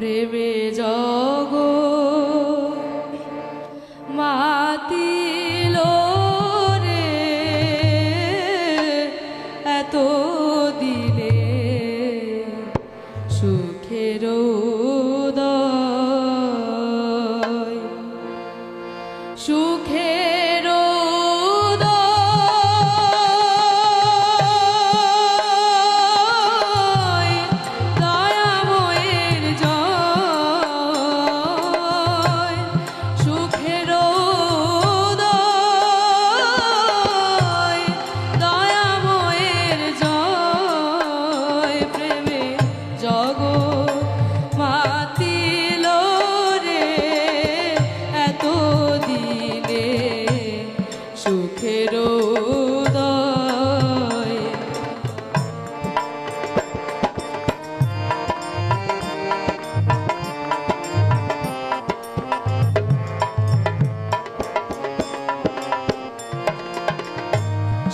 প্রেমে জগ মাতিল রে এত দিনে সুখের সুখে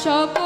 সকল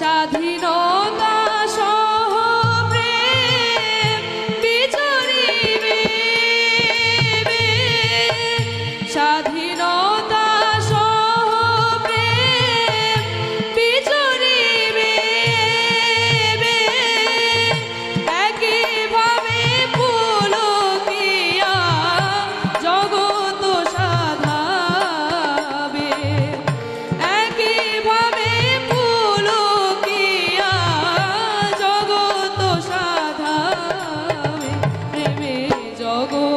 স্বাধীনতা 저곳